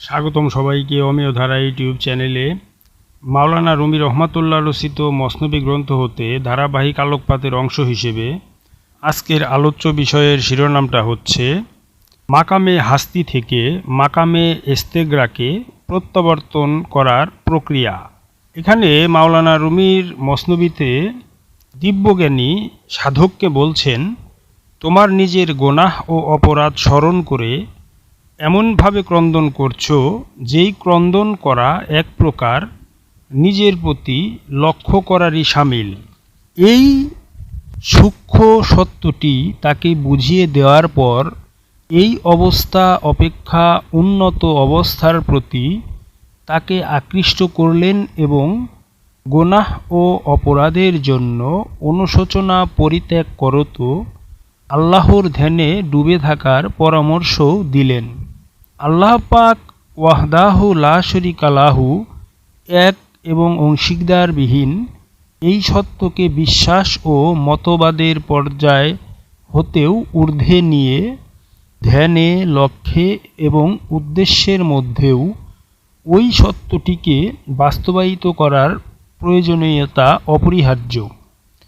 স্বাগতম সবাইকে অমেয় ধারা ইউটিউব চ্যানেলে। মাওলানা রুমি রহমাতুল্লাহ রচিত মসনবী গ্রন্থ হতে ধারাবাহিক আলোকপাতের অংশ হিসেবে আজকের আলোচ্য বিষয়ের শিরোনামটা হচ্ছে, মাকামে হাস্তি থেকে মাকামে এস্তেগ্রাকে প্রত্যাবর্তন করার প্রক্রিয়া। এখানে মাওলানা রুমির মসনবীতে দিব্যজ্ঞানী সাধককে বলছেন, তোমার নিজের গোনাহ ও অপরাধ স্মরণ করে এমনভাবে ক্রন্দন করছ যেই ক্রন্দন করা এক প্রকার নিজের প্রতি লক্ষ্য করারই সামিল। এই সূক্ষ্ম সত্যটি তাকে বুঝিয়ে দেওয়ার পর এই অবস্থা অপেক্ষা উন্নত অবস্থার প্রতি তাকে আকৃষ্ট করলেন এবং গোনাহ ও অপরাধের জন্য অনুশোচনা পরিত্যাগ করত আল্লাহর ধ্যানে ডুবে থাকার পরামর্শও দিলেন। আল্লাহ পাক ওয়াহদাহু লা শরিকা লাহু, এক এবং অংশীদারবিহীন। এই সত্যকে বিশ্বাস ও মতবাদের পর্যায় হতেও ঊর্ধ্বে নিয়ে, ধ্যানে, লক্ষ্যে এবং উদ্দেশ্যের মধ্যেও ওই সত্যটিকে বাস্তবায়িত করার প্রয়োজনীয়তা অপরিহার্য।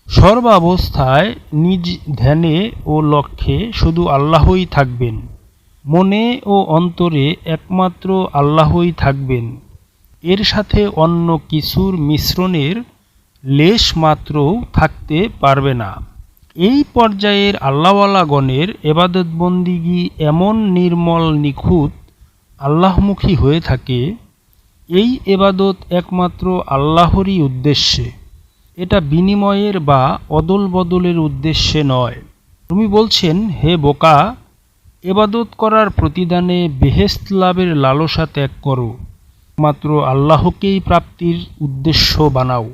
সর্বাবস্থায় নিজ ধ্যানে ও লক্ষ্যে শুধু আল্লাহই থাকবেন। মনে ও অন্তরে একমাত্র আল্লাহই থাকবেন। এর সাথে অন্য কিছুর মিশ্রণের লেশ মাত্রও থাকতে পারবে না। এই পর্যায়ের আল্লাহওয়ালাগণের এবাদতবন্দিগি এমন নির্মল নিখুঁত আল্লাহমুখী হয়ে থাকে, এই এবাদত একমাত্র আল্লাহরই উদ্দেশ্যে। এটা বিনিময়ের বা অদল বদলের উদ্দেশ্যে নয়। তুমি বলছেন, হে বোকা এবাদত করার প্রতিদানে বেহেস্ত লাভের লালসা ত্যাগ করো। মাত্র আল্লাহকেই প্রাপ্তির উদ্দেশ্য বানাও।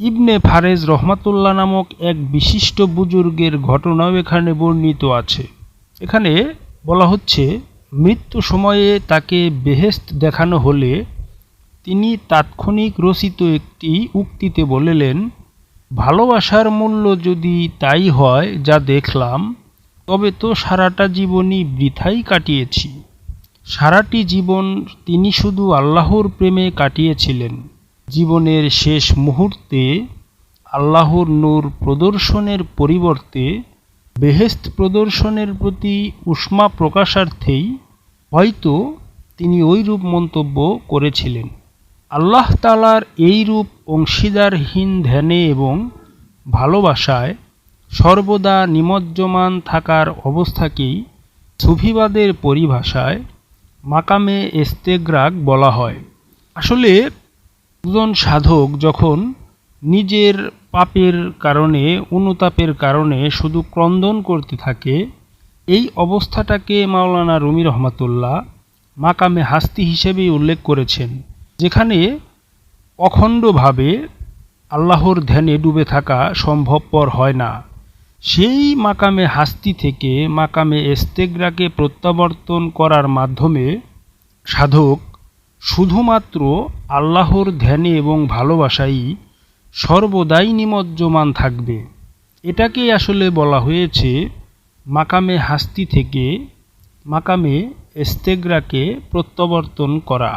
ইবনে ফারেজ রহমাতুল্লাহ নামক এক বিশিষ্ট বুজুর্গের ঘটনাও এখানে বর্ণিত আছে। এখানে বলা হচ্ছে, মৃত্যু সময়ে তাকে বেহেস্ত দেখানো হলে তিনি তাৎক্ষণিক রচিত একটি উক্তিতে বলেলেন, ভালোবাসার মূল্য যদি তাই হয় যা দেখলাম তবে তো সারাটা জীবনই বৃথাই কাটিয়েছি। সারাটি জীবন তিনি শুধু আল্লাহর প্রেমে কাটিয়েছিলেন। জীবনের শেষ মুহূর্তে আল্লাহর নূর প্রদর্শনের পরিবর্তে বেহেস্ত প্রদর্শনের প্রতি উষ্মা প্রকাশার্থেই হয়তো তিনি ওইরূপ মন্তব্য করেছিলেন। আল্লাহ তালার এই অংশীদারহীন ধ্যানে এবং ভালোবাসায় সর্বদা নিমজ্জমান থাকার অবস্থাকেই সুফিবাদের পরিভাষায় মাকামে এস্তেগ্রাক বলা হয়। আসলে একজন সাধক যখন নিজের পাপের কারণে, অনুতাপের কারণে শুধু ক্রন্দন করতে থাকে, এই অবস্থাটাকে মাওলানা রুমি রহমাতুল্লাহ মাকামে হাস্তি হিসেবেই উল্লেখ করেছেন, যেখানে অখণ্ডভাবে আল্লাহর ধ্যানে ডুবে থাকা সম্ভবপর হয় না। সেই মাকামে হাস্তি থেকে মাকামে এস্তেগ্রাকে প্রত্যাবর্তন করার মাধ্যমে সাধক শুধুমাত্র আল্লাহর ধ্যানে এবং ভালোবাসাই সর্বদাই নিমজ্জমান থাকবে। এটাকেই আসলে বলা হয়েছে মাকামে হাস্তি থেকে মাকামে এস্তেগ্রাকে প্রত্যাবর্তন করা।